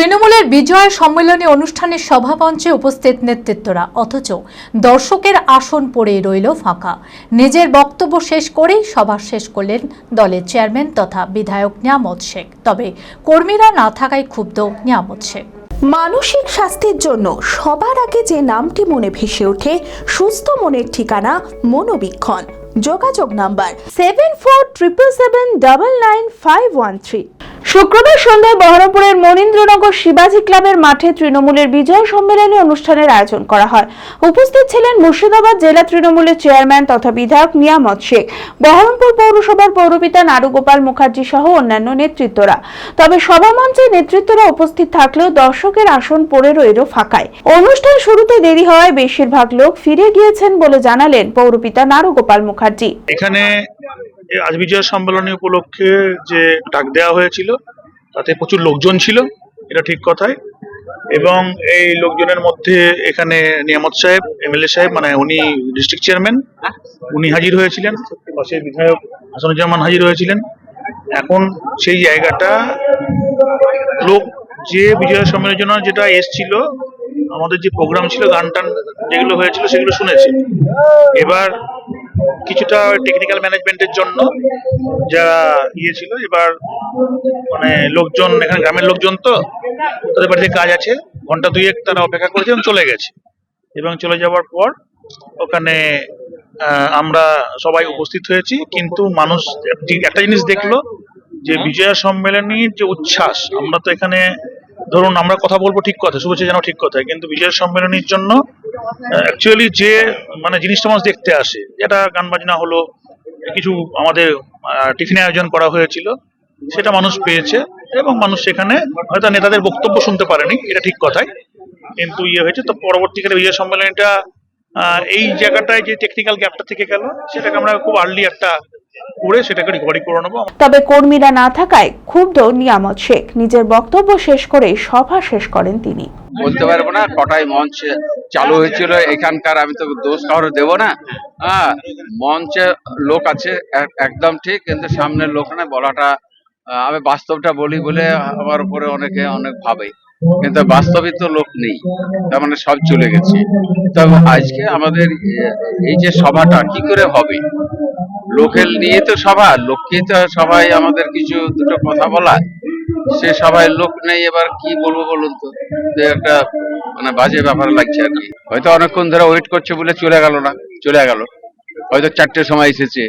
তৃণমূলের বিজয় সম্মেলনী অনুষ্ঠানের সভামঞ্চে উপস্থিত নেতৃত্বরা। অথচ দর্শকের আসন পড়েই রইল ফাঁকা। নিজের বক্তব্য শেষ করেই সভা শেষ করলেন দলের চেয়ারম্যান তথা বিধায়ক নিয়ামত শেখ। তবে কর্মীরা না থাকায় ক্ষুব্ধ নিয়ামত শেখ। মানসিক স্বাস্থ্যের জন্য সবার আগে যে নামটি মনে ভেসে ওঠে, সুস্থ মনের ঠিকানা মনোবীক্ষণ। যোগাযোগ number seven four triple seven double nine five one three. শুক্রবার সন্ধ্যায় বহরমপুরের মনীন্দ্রনগর শিবাজি ক্লাবের মাঠে তৃণমূলের বিজয় সম্মেলনী অনুষ্ঠানের আয়োজন করা হয়। উপস্থিত ছিলেন মুর্শিদাবাদ জেলা তৃণমূলের চেয়ারম্যান তথা বিধায়ক নিয়ামত শেখ, বহরমপুর পৌরসভার পৌরপিতা নারুগোপাল মুখার্জি সহ অন্যান্য নেতৃত্বরা। তবে সভামঞ্চে নেতৃত্বরা উপস্থিত থাকলেও দর্শকের আসন পড়ে রইল ফাঁকায়। অনুষ্ঠান শুরুতে দেরি হওয়ায় বেশিরভাগ লোক ফিরে গিয়েছেন বলে জানালেন পৌরপিতা নারুগোপাল মুখার্জি। এখানে আজ বিজয় সম্মেলনী উপলক্ষে যে ডাক দেওয়া হয়েছিল, তাতে প্রচুর লোকজন ছিল, এটা ঠিক কথাই। এবং এই লোকজনের মধ্যে এখানে নিয়ামত সাহেব, এমএলএ সাহেব মানে উনি ডিস্ট্রিক্ট চেয়ারম্যান উনি হাজির হয়েছিলেন। পাশে বিধায়ক হাসানুজ্জামান হাজির হয়েছিলেন। এখন সেই জায়গাটা লোক যে বিজয় সম্মেলনের যেটা এসছিল, আমাদের যে প্রোগ্রাম ছিল গান টান যেগুলো হয়েছিল, সেগুলো শুনেছে। এবার কিছুটা টেকনিক্যাল ম্যানেজমেন্টের জন্য যারা ইয়ে ছিল, এবার মানে লোকজন, এখানে গ্রামের লোকজন তো, তাদের বাড়িতে কাজ আছে। ঘণ্টা দুয়েক তারা অপেক্ষা করেছে এবং চলে গেছে। এবং চলে যাওয়ার পর ওখানে আমরা সবাই উপস্থিত হয়েছি, কিন্তু মানুষ একটি- জিনিস দেখল যে বিজয়া সম্মেলনীর যে উচ্ছ্বাস, আমরা তো এখানে, ধরুন আমরা কথা বলব ঠিক কথা, শুভেচ্ছা জানাও ঠিক কথা কিন্তু বিজয় সম্মেলনীর জন্য অ্যাকচুয়ালি যে মানে জিনিসটা মানুষ দেখতে আসে, যেটা গান বাজনা হলো, কিছু আমাদের টিফিন আয়োজন করা হয়েছিল, সেটা মানুষ পেয়েছে এবং মানুষ সেখানে হয়তো নেতাদের বক্তব্য শুনতে পারেনি, এটা ঠিক কথাই, কিন্তু ইয়ে হয়েছে, তো পরবর্তীকালে বিজয় সম্মেলনটা এই জায়গাটায় যে টেকনিক্যাল গ্যাপটা থেকে গেল, সেটাকে আমরা খুব আর্লি একটা করে সেটাকে রিকভারি করে নেব। তবে কর্মীরা না থাকায় ক্ষুব্ধ নিয়ামত শেখ, নিজের বক্তব্য শেষ করে সভা শেষ করেন তিনি। বলতে পারব না কটায় মঞ্চ চালু হয়েছিল, এখানকার আমি তো দোষ কারও দেবো না। হ্যাঁ মঞ্চে লোক আছে, এক- একদম ঠিক, কিন্তু সামনের লোক না বলাটা আমি বাস্তবটা বলি বলে আমার উপরে অনেকে অনেক ভাবে, কিন্তু বাস্তবে তো লোক নেই, তার মানে সব চলে গেছে। তবে আজকে আমাদের এই যে সভাটা কি করে হবে? লোকের নিয়ে তো সভা, লোককে তো সবাই আমাদের কিছু দুটো কথা বলা সে সবাই লোক নেই, এবার কি বলব বলুন তো? যে একটা মানে বাজে ব্যাপার লাগছে আর কি। হয়তো অনেকক্ষণ ধরে ওয়েট করছে বলে চলে গেল না, চলে গেল। হয়তো চারটের সময় এসেছে।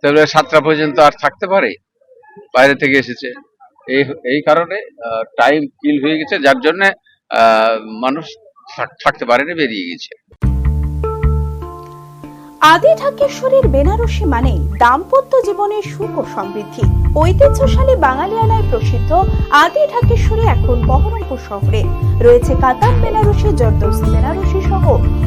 তাহলে সাতটা পর্যন্ত আর থাকতে পারে? বাইরে থেকে এসেছে। এই এই কারণে টাইম কিল হয়ে গেছে, যার জন্য মানুষ থাকতে পারেনি, বেরিয়ে গেছে। আদি ঢাকেশ্বরীর বেনারসি মানে দাম্পত্য জীবনের সুখ ও সমৃদ্ধি। ঐতিহ্যশালী বাঙালিয়ানায় প্রসিদ্ধ আদি ঢাকেশ্বরী এখন বহরমপুর শহরে। রয়েছে কাতার Banarasi zardozi Banarasi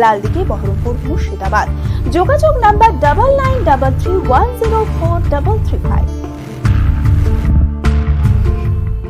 Laldighi, Baharampur, Murshidabad. যোগাযোগ number double nine double three one zero four double three five